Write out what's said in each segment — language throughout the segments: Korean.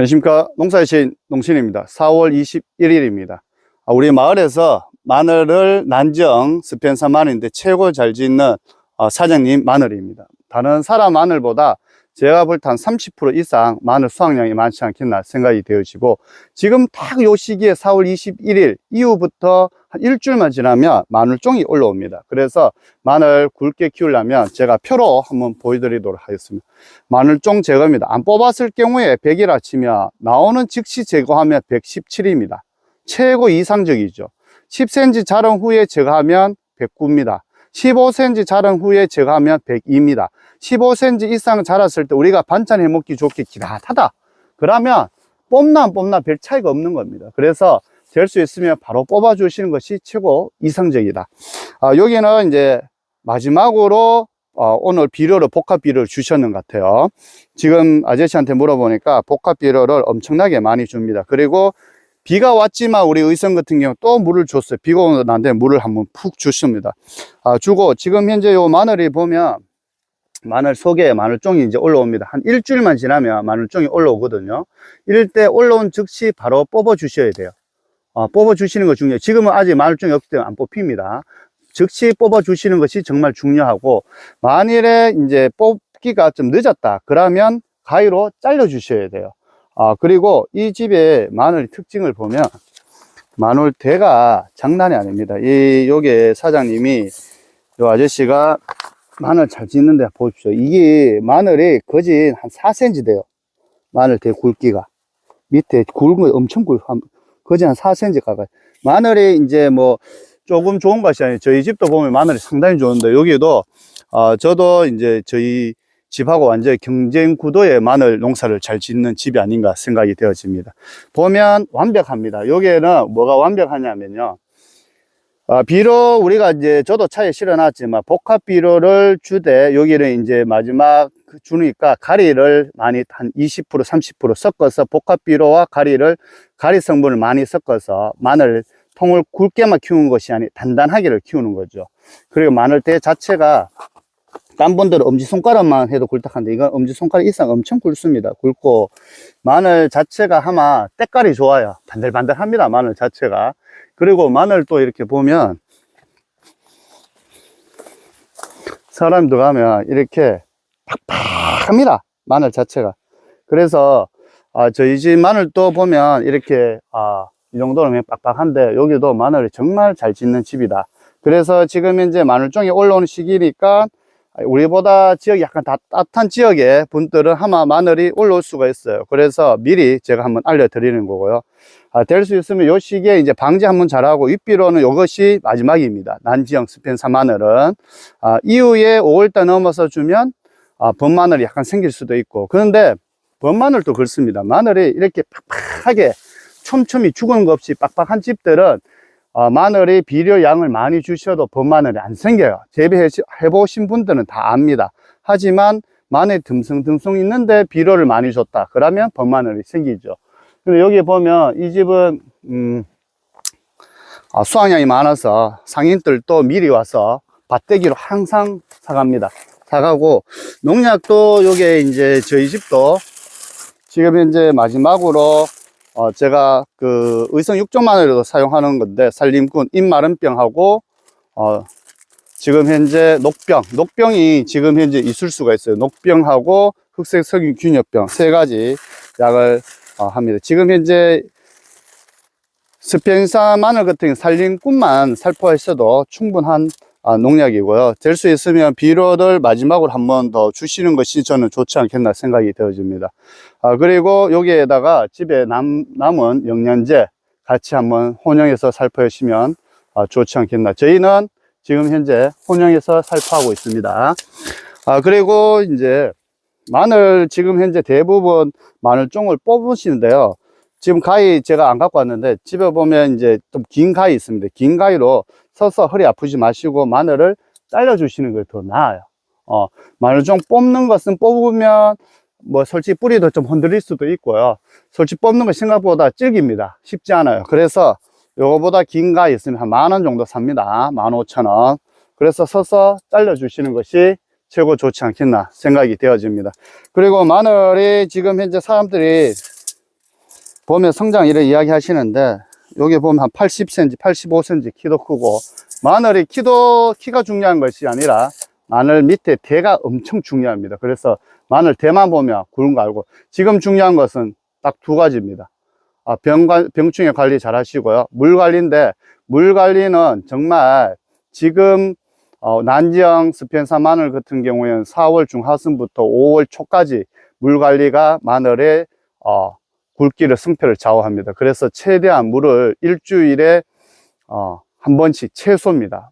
안녕하십니까. 농사의 신 농신입니다. 4월 21일입니다. 우리 마을에서 마늘을 난정 스펜사 마늘인데 최고 잘 짓는 어, 사장님 마늘입니다. 다른 사람 마늘보다 제가 볼 때 한 30% 이상 마늘 수확량이 많지 않겠나 생각이 되어지고 지금 딱 요 시기에 4월 21일 이후부터 한 일주일만 지나면 마늘종이 올라옵니다 그래서 마늘 굵게 키우려면 제가 표로 한번 보여드리도록 하겠습니다 마늘종 제거입니다. 안 뽑았을 경우에 100이라 치면 나오는 즉시 제거하면 117입니다. 최고 이상적이죠. 10cm 자른 후에 제거하면 109입니다. 15cm 자란 후에 제거하면 102입니다. 15cm 이상 자랐을 때 우리가 반찬 해먹기 좋게 기다하다 그러면 뽑나 안 뽑나 별 차이가 없는 겁니다. 그래서 될 수 있으면 바로 뽑아주시는 것이 최고 이상적이다. 아, 여기는 이제 마지막으로 어, 오늘 비료를 복합 비료를 주셨는 것 같아요 지금 아저씨한테 물어보니까 복합 비료를 엄청나게 많이 줍니다 그리고 비가 왔지만 우리 의성 같은 경우 또 물을 줬어요. 비가 오는 날인데 물을 한번 푹 주십니다. 아, 주고 지금 현재 요 마늘이 보면 마늘 속에 마늘종이 이제 올라옵니다. 한 일주일만 지나면 마늘종이 올라오거든요. 이럴 때 올라온 즉시 바로 뽑아 주셔야 돼요. 어, 뽑아 주시는 거 중요해요. 지금은 아직 마늘종이 없기 때문에 안 뽑힙니다. 즉시 뽑아 주시는 것이 정말 중요하고 만일에 이제 뽑기가 좀 늦었다 그러면 가위로 잘라 주셔야 돼요 아 그리고 이 집의 마늘 특징을 보면 마늘 대가 장난이 아닙니다. 이 요게 사장님이 요 아저씨가 마늘 잘 짓는데 보십시오. 이게 마늘이 거진 한 4cm 돼요. 마늘 대 굵기가. 밑에 굵은 거 엄청 굵 거진 한 4cm 가까이. 마늘이 이제 뭐 조금 좋은 것이 아니에요. 저희 집도 보면 마늘이 상당히 좋은데 여기도 어, 저도 이제 저희 집하고 완전 경쟁 구도의 마늘 농사를 잘 짓는 집이 아닌가 생각이 되어집니다. 보면 완벽합니다. 여기에는 뭐가 완벽하냐면요. 아, 비료 우리가 이제 저도 차에 실어놨지만 복합 비료를 주되 여기는 이제 마지막 주니까 가리를 많이 한 20% 30% 섞어서 복합 비료와 가리를 가리 성분을 많이 섞어서 마늘 통을 굵게만 키우는 것이 아니 단단하게를 키우는 거죠. 그리고 마늘대 자체가 딴 분들은 엄지손가락만 해도 굵딱한데 이건 엄지손가락 이상 엄청 굵습니다. 굵고 마늘 자체가 아마 때깔이 좋아요. 반들반들합니다. 마늘 자체가. 그리고 마늘 또 이렇게 보면 사람이 들어가면 이렇게 팍팍합니다. 마늘 자체가. 그래서 아, 저희 집 마늘 또 보면 이렇게 아, 이 정도는 빡빡한데 여기도 마늘이 정말 잘 짓는 집이다. 그래서 지금 이제 마늘종이 올라오는 시기니까 우리보다 지역이 약간 다 따뜻한 지역의 분들은 아마 마늘이 올라올 수가 있어요. 그래서 미리 제가 한번 알려드리는 거고요. 아, 될 수 있으면 요 시기에 이제 방지 한번 잘하고 윗비로는 이것이 마지막입니다. 난지형 스펜사 마늘은. 아, 이후에 5월달 넘어서 주면 아, 범마늘이 약간 생길 수도 있고. 그런데 범마늘도 그렇습니다. 마늘이 이렇게 팍팍하게 촘촘히 죽은 것 없이 빡빡한 집들은 어, 마늘이 비료 양을 많이 주셔도 범마늘이 안 생겨요. 재배해 보신 분들은 다 압니다. 하지만 마늘이 듬성듬성 있는데 비료를 많이 줬다. 그러면 범마늘이 생기죠. 근데 여기 보면 이 집은 음, 아, 수확량이 많아서 상인들도 미리 와서 밭대기로 항상 사갑니다. 사가고 농약도 요게 이제 저희 집도 지금 현재 마지막으로 어, 제가 그 의성 육종마늘도 사용하는 건데 살림꾼 입마른병하고 어, 지금 현재 녹병, 녹병이 지금 현재 있을 수가 있어요. 녹병하고 흑색 석유 균열병 세 가지 약을 어, 합니다. 지금 현재 스펜사 마늘 같은 살림꾼만 살포했어도 충분한 아, 농약이고요. 될 수 있으면 비료를 마지막으로 한 번 더 주시는 것이 저는 좋지 않겠나 생각이 되어집니다. 아, 그리고 여기에다가 집에 남, 남은 영양제 같이 한번 혼용해서 살포하시면 아, 좋지 않겠나. 저희는 지금 현재 혼용해서 살포하고 있습니다. 아, 그리고 이제 마늘 지금 현재 대부분 마늘종을 뽑으시는데요. 지금 가위 제가 안 갖고 왔는데 집에 보면 이제 좀 긴 가위 있습니다. 긴 가위로 서서 허리 아프지 마시고 마늘을 잘라 주시는 게 더 나아요. 어, 마늘종 뽑는 것은 뽑으면 뭐 솔직히 뿌리도 좀 흔들릴 수도 있고요. 솔직히 뽑는 거 생각보다 질깁니다. 쉽지 않아요. 그래서 요거보다 긴 가위 있으면 한 만 원 정도 삽니다. 만 오천 원. 그래서 서서 잘라 주시는 것이 최고 좋지 않겠나 생각이 되어집니다. 그리고 마늘이 지금 현재 사람들이 보면 성장 이래 이야기 하시는데 여기 보면 한 80cm, 85cm 키도 크고 마늘이 키도 키가 중요한 것이 아니라 마늘 밑에 대가 엄청 중요합니다. 그래서 마늘 대만 보면 굵은 거 알고 지금 중요한 것은 딱 두 가지입니다. 아, 병, 관- 병충해 관리 잘 하시고요. 물 관리인데 물 관리는 정말 지금 어, 난지형 스펜사 마늘 같은 경우에는 4월 중하순부터 5월 초까지 물 관리가 마늘의 어, 굵기를 승패를 좌우합니다. 그래서 최대한 물을 일주일에 어, 한 번씩 최소입니다.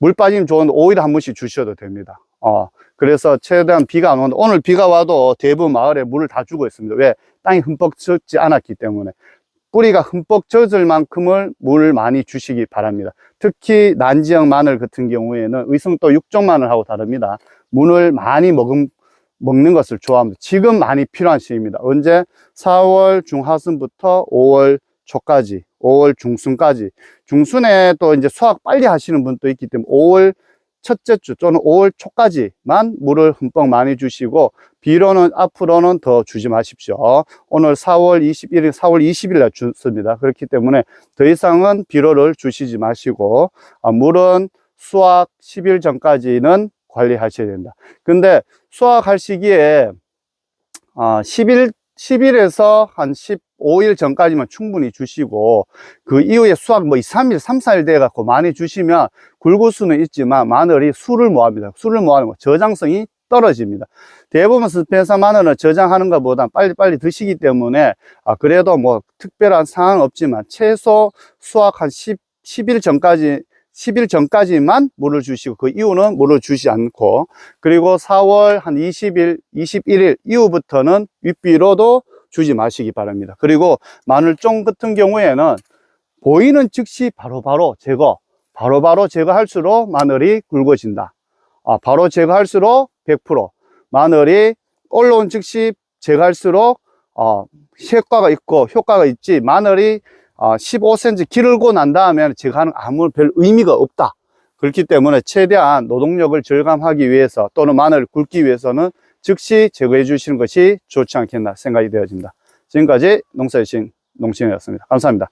물 빠지면 좋은데 5일에 한 번씩 주셔도 됩니다. 어, 그래서 최대한 비가 안 오는데 오늘 비가 와도 대부분 마을에 물을 다 주고 있습니다. 왜? 땅이 흠뻑 젖지 않았기 때문에. 뿌리가 흠뻑 젖을 만큼을 물을 많이 주시기 바랍니다. 특히 난지형 마늘 같은 경우에는 의성도 육종 마늘하고 다릅니다. 물을 많이 먹은, 먹는 것을 좋아합니다. 지금 많이 필요한 시기입니다. 언제? 4월 중하순부터 5월 초까지, 5월 중순까지. 중순에 또 이제 수확 빨리 하시는 분도 있기 때문에 5월 첫째 주 또는 5월 초까지만 물을 흠뻑 많이 주시고 비료는 앞으로는 더 주지 마십시오. 오늘 4월 21일, 4월 20일 날 줬습니다. 그렇기 때문에 더 이상은 비료를 주시지 마시고 아, 물은 수확 10일 전까지는 관리하셔야 된다. 근데 수확할 시기에 아, 10일 10일에서 한 15일 전까지만 충분히 주시고 그 이후에 수확 뭐 2, 3일, 3, 4일 돼 갖고 많이 주시면 굵을 수는 있지만 마늘이 술을 모합니다. 술을 모하면 저장성이 떨어집니다. 대부분 스페인사 마늘은 저장하는 것보다 빨리빨리 드시기 때문에 아 그래도 뭐 특별한 상황은 없지만 최소 수확 한 10, 10일 전까지 10일 전까지만 물을 주시고 그 이후는 물을 주지 않고 그리고 4월 한 20일, 21일 이후부터는 윗비로도 주지 마시기 바랍니다. 그리고 마늘종 같은 경우에는 보이는 즉시 바로바로 제거, 바로 바로 제거할수록 마늘이 굵어진다. 아, 바로 제거할수록 100% 마늘이 올라온 즉시 제거할수록 어, 효과가 있고 효과가 있지 마늘이 어, 15cm 기르고 난 다음에 제거하는 아무 별 의미가 없다. 그렇기 때문에 최대한 노동력을 절감하기 위해서 또는 마늘을 굵기 위해서는 즉시 제거해 주시는 것이 좋지 않겠나 생각이 되어집니다. 지금까지 농사의 신 농신이었습니다. 감사합니다.